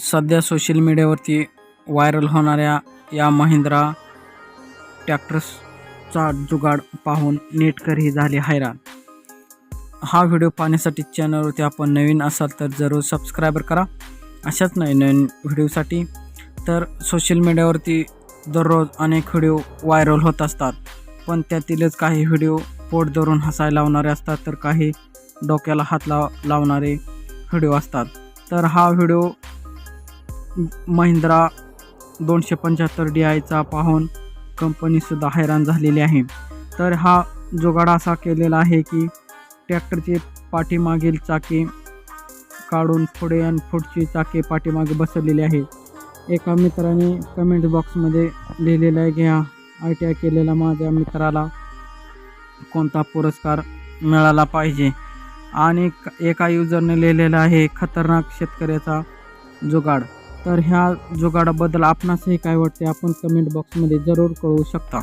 सध्या सोशल मीडियावरती व्हायरल होणाऱ्या या महिंद्रा ट्रॅक्टर्सचा जुगाड पाहून नेटकरही झाले हैराण. हा व्हिडिओ पाहण्यासाठी चॅनलवरती आपण नवीन असाल तर जरूर सबस्क्रायबर करा. अशाच नवीन नवीन व्हिडिओसाठी तर सोशल मीडियावरती दररोज अनेक व्हिडिओ व्हायरल होत असतात. पण त्यातीलच काही व्हिडिओ पोट धरून हसायला लावणारे असतात तर काही डोक्याला हात लाव लावणारे व्हिडिओ असतात. तर हा व्हिडिओ महिंद्रा दोनशे पंच्याहत्तर डी आयचा पाहून कंपनीसुद्धा हैराण झालेली आहे. तर हा जुगाड असा केलेला आहे की ट्रॅक्टरची पाठीमागील चाके काढून पुढे आणि पुढची चाके पाठीमागे बसवलेली आहे. एका मित्राने कमेंट बॉक्समध्ये लिहिलेलं आहे की हा आय टी आय केलेला माझ्या मित्राला कोणता पुरस्कार मिळाला पाहिजे? आणि एका युजरने लिहिलेलं आहे खतरनाक शेतकऱ्याचा जुगाड. तर ह्या जुगाडाबद्दल आपणासही काय वाटते? आपण कमेंट बॉक्समध्ये जरूर कळवू शकता.